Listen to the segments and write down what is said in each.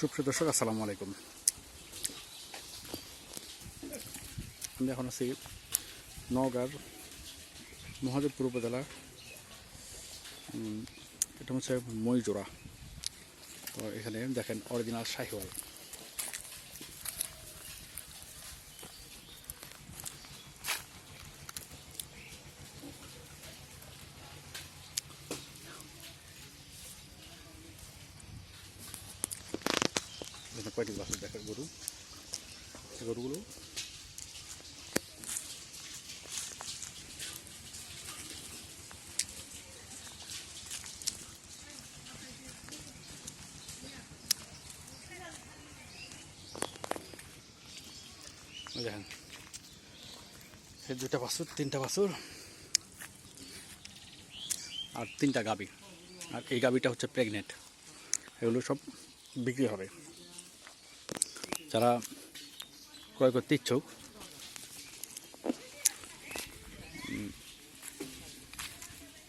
সুপ্রিয় দর্শক, আসসালামু আলাইকুম। আমি এখন আছি নওগাঁর মহাদেবপুর উপজেলা এটা হচ্ছে মইজোড়া। তো এখানে দেখেন অরিজিনাল শাহিওয়াল। এখানে কয়টি বাছুর দেখেন গরু। গরুগুলো। দেখেন। দুটা বাছুর, তিনটা বাছুর আর তিনটা গাবি। আর এই গাবিটা হচ্ছে প্রেগনেন্ট। এগুলো সব বিক্রি হবে। যারা ক্রয় করতে ইচ্ছুক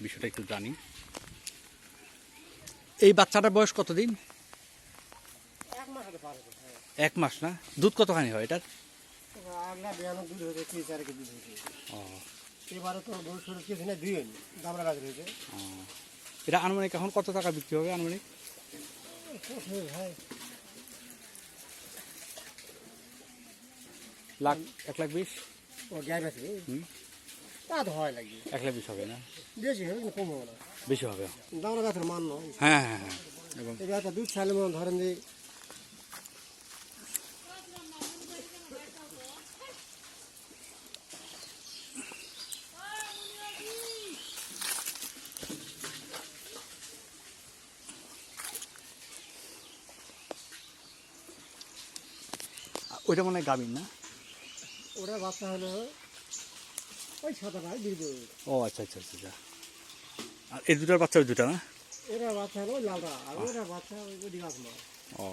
বিষয়টা একটু জানি। এই বাচ্চাটার বয়স কতদিন? এক মাস না? দুধ কতখানি হয় এটার। এটা আনুমানিক এখন কত টাকা বিক্রি হবে আনুমানিক? লাখ এক লাখ বিশ? ও গ্যাস আছে। তা তো হয় লাগবে এক লাখ বিশ হবে না? বেশি হবে কিন্তু কম হবে না। বেশি হবে? দামরা গাছের মান নয়। হ্যাঁ হ্যাঁ হ্যাঁ এবং এবার একটা দুধ ছাড়লে মনে ধরেন যে ওইটা মনে হয় গাভীর না? ওটা বাচ্চা হলো ওই সাদা ভাই দীর্ঘ ও আচ্ছা আচ্ছা আচ্ছা আচ্ছা। আর এই দুটার বাচ্চা ওই দুটা না? এরা বাচ্চা হলো ওই লালটা আর ওরা বাচ্চা ওই ওই ও।